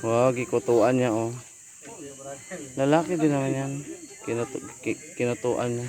Wag, ikutuan niya oh. Lalaki din naman yan. Kinutu ki- kinutuan niya.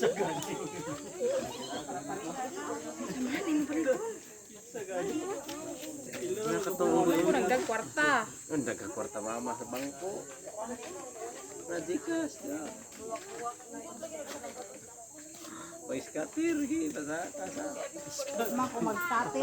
Sagadi. kuarta mama sebangku rajikas Radikas na. Paiskatir, hi, basa, kasa. Mako magsatir.